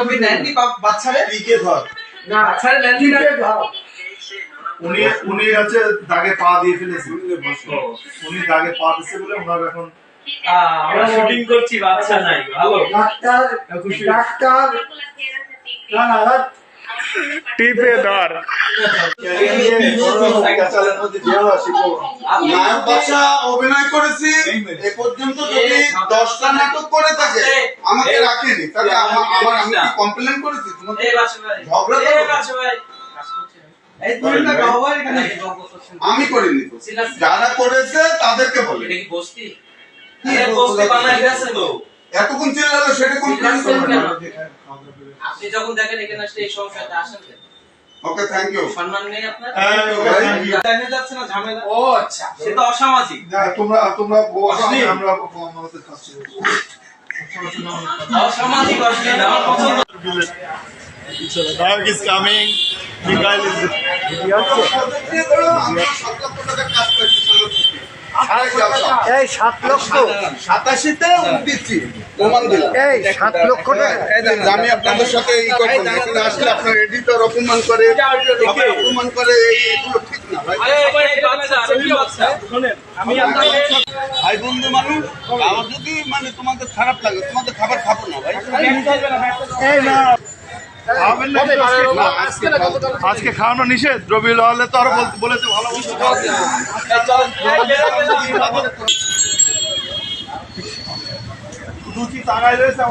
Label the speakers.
Speaker 1: আপনি নেননি বাচ্চারে
Speaker 2: পিকে ধর।
Speaker 1: বাচ্চারে নেননি না।
Speaker 2: উনি উনি হচ্ছে দাগে পা দিয়ে ফেলেছে। উনি দাগে পা দিয়েছে বলে ওনার এখন
Speaker 3: আমরা শুটিং করছি বাচ্চা নাই। ভালো।
Speaker 4: Doctor doctor. না না না,
Speaker 5: টিপে ধর।
Speaker 6: অভিনয় করেছি এ পর্যন্ত যদি দশটা নাটক করে থাকে আমাকে রাখেনি তাহলে আমার আমি কমপ্লেন করেছি আমি করিনি যারা করেছে তাদেরকে বলে এতক্ষণ চিল্লালো সেটা
Speaker 3: কেন? আপনি যখন দেখেন এখানে আসলে এই সংসারটা আসেন?
Speaker 6: ওকে থ্যাংক ইউ
Speaker 3: সম্মান নেই আপনার?
Speaker 1: জানা যাচ্ছে না ঝামেলা। ও আচ্ছা।
Speaker 3: সে তো অসামাজিক।
Speaker 2: তোমরা তোমরা বসো, আমরা আমাদের খাচ্ছি
Speaker 3: অসামাজিক অশ্লীল। আমার পছন্দ।
Speaker 5: Dog is coming. Mikhail is
Speaker 6: আমরা সাত লক্ষ টাকার কাজ করছি। সামনে
Speaker 4: এই সাত লক্ষ।
Speaker 6: সাতাশিতে দিচ্ছি প্রমাণ দিলাম।
Speaker 4: এই সাত লক্ষ টাকা।
Speaker 6: আমি আপনাদের সাথে এই করব না এখানে আসলে আপনার এডিটর অপমান করে অপমান করে এই- এগুলো ঠিক না ভাই।
Speaker 3: আমি
Speaker 6: ভাই বন্ধু মানুষ আমার যদি মানে তোমাদের খারাপ লাগে তোমাদের খাবার খাব না ভাই।
Speaker 4: এই না
Speaker 2: আজকে খাওয়ানো নিষেধ। রবি হলে তো আরও বল- বলেছে ভালো তারাই রয়েছে